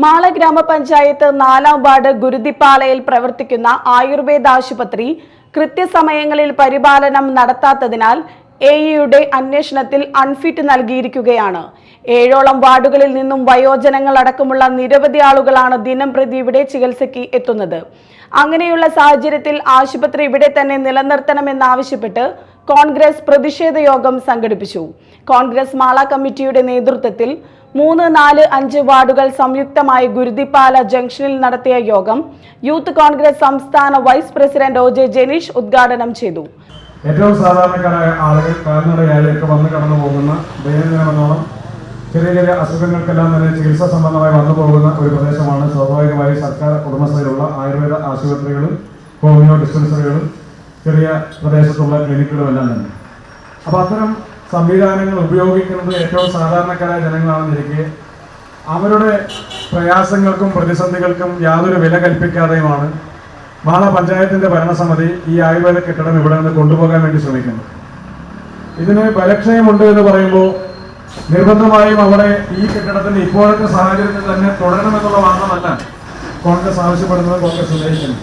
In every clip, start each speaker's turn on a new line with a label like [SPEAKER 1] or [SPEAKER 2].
[SPEAKER 1] മാള ഗ്രാമപഞ്ചായത്ത് നാലാം വാർഡ് ഗുരുതിപ്പാലയിൽ പ്രവർത്തിക്കുന്ന ആയുർവേദ ആശുപത്രി കൃത്യസമയങ്ങളിൽ പരിപാലനം നടത്താത്തതിനാൽ എയുടെ അന്വേഷണത്തിൽ അൺഫിറ്റ് നൽകിയിരിക്കുകയാണ്. ഏഴോളം വാർഡുകളിൽ നിന്നും വയോജനങ്ങൾ അടക്കമുള്ള നിരവധി ആളുകളാണ് ദിനം പ്രതി ഇവിടെ ചികിത്സയ്ക്ക് എത്തുന്നത്. അങ്ങനെയുള്ള സാഹചര്യത്തിൽ ആശുപത്രി ഇവിടെ തന്നെ നിലനിർത്തണമെന്നാവശ്യപ്പെട്ട് കോൺഗ്രസ് പ്രതിഷേധ യോഗം സംഘടിപ്പിച്ചു. കോൺഗ്രസ് മാള കമ്മിറ്റിയുടെ നേതൃത്വത്തിൽ മൂന്ന് നാല് അഞ്ച് വാർഡുകൾ സംയുക്തമായി ഗുരുതിപ്പാല ജംഗ്ഷനിൽ നടത്തിയ യോഗം യൂത്ത് കോൺഗ്രസ് സംസ്ഥാന vice president O J Janeesh ഉദ്ഘാടനം ചെയ്തു.
[SPEAKER 2] ഏറ്റവും സാധാരണക്കാരായ ആളുകൾ കാൽനടയാലേക്ക് വന്ന് കടന്നു പോകുന്ന ദൈനംദിനമെന്നോണം ചെറിയ ചെറിയ അസുഖങ്ങൾക്കെല്ലാം തന്നെ ചികിത്സാ സംബന്ധമായി വന്നു പോകുന്ന ഒരു പ്രദേശമാണ്. സ്വാഭാവികമായി സർക്കാർ ഉടമസ്ഥയിലുള്ള ആയുർവേദ ആശുപത്രികളും ഹോമിയോ ഡിസ്പെൻസറികളും ചെറിയ പ്രദേശത്തുള്ള ക്ലിനിക്കുകളും എല്ലാം തന്നെ. അപ്പോൾ അത്തരം സംവിധാനങ്ങൾ ഉപയോഗിക്കുന്നത് ഏറ്റവും സാധാരണക്കാരായ ജനങ്ങളാണെന്നിരിക്കെ അവരുടെ പ്രയാസങ്ങൾക്കും പ്രതിസന്ധികൾക്കും യാതൊരു വില കൽപ്പിക്കാതെയുമാണ് മാള പഞ്ചായത്തിന്റെ ഭരണസമിതി ഈ ആയുർവേദ കെട്ടിടം ഇവിടെ നിന്ന് കൊണ്ടുപോകാൻ വേണ്ടി ശ്രമിക്കുന്നു. ഇതിന് ബലക്ഷയമുണ്ട് എന്ന് പറയുമ്പോൾ നിർബന്ധമായും അവിടെ ഈ കെട്ടിടത്തിന്റെ ഇപ്പോഴത്തെ സാഹചര്യത്തിൽ തന്നെ തുടരണമെന്നുള്ള വാദമല്ല കോൺഗ്രസ് ആവശ്യപ്പെടുന്നത് കോൺഗ്രസ് ഉദ്ദേശിക്കുന്നു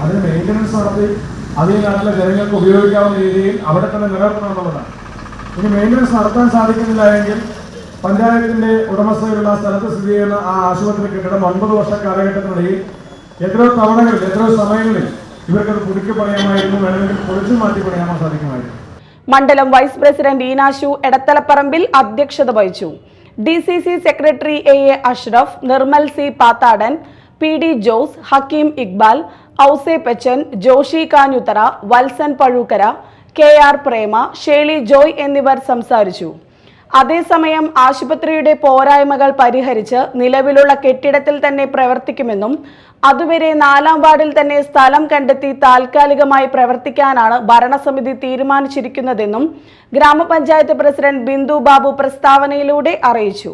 [SPEAKER 2] അതിന് മെയിന്റനൻസ് നടത്തി അത് ഈ നാട്ടിലെ ജനങ്ങൾക്ക് ഉപയോഗിക്കാവുന്ന രീതിയിൽ അവിടെ തന്നെ നിലനിർത്തണമെന്നുള്ളതാണ് ഇനി മെയിന്റനൻസ് നടത്താൻ സാധിക്കുന്നില്ല എങ്കിൽ പഞ്ചായത്തിന്റെ ഉടമസ്ഥയിലുള്ള സ്ഥലത്ത് സ്ഥിതി ചെയ്യുന്ന ആ ആശുപത്രി കെട്ടിടം ഒൻപത് വർഷ കാലഘട്ടത്തിനിടയിൽ എത്രയോ തവണകളിൽ എത്രയോ സമയങ്ങളിൽ ഇവർക്കത് പുതുക്കി പറയാമായിരുന്നു അല്ലെങ്കിൽ പൊളിച്ചു മാറ്റി പണിയാൻ സാധിക്കുമായിരുന്നു.
[SPEAKER 1] മണ്ഡലം വൈസ് പ്രസിഡന്റ് ഈനാശു എടത്തലപ്പറമ്പിൽ അധ്യക്ഷത വഹിച്ചു. D C C secretary A A Ashraf Nirmal C Pathadan P D Jose Hakkim Iqbal Ouse Pechan Joshi Kanjuthara Valsan Pazhookkara K R Prema Shelly Joy എന്നിവർ സംസാരിച്ചു. അതേസമയം ആശുപത്രിയുടെ പോരായ്മകൾ പരിഹരിച്ച് നിലവിലുള്ള കെട്ടിടത്തിൽ തന്നെ പ്രവർത്തിക്കുമെന്നും അതുവരെ നാലാം വാർഡിൽ തന്നെ സ്ഥലം കണ്ടെത്തി താൽക്കാലികമായി പ്രവർത്തിക്കാനാണ് ഭരണസമിതി തീരുമാനിച്ചിരിക്കുന്നതെന്നും ഗ്രാമപഞ്ചായത്ത് പ്രസിഡന്റ് ബിന്ദു ബാബു പ്രസ്താവനയിലൂടെ അറിയിച്ചു.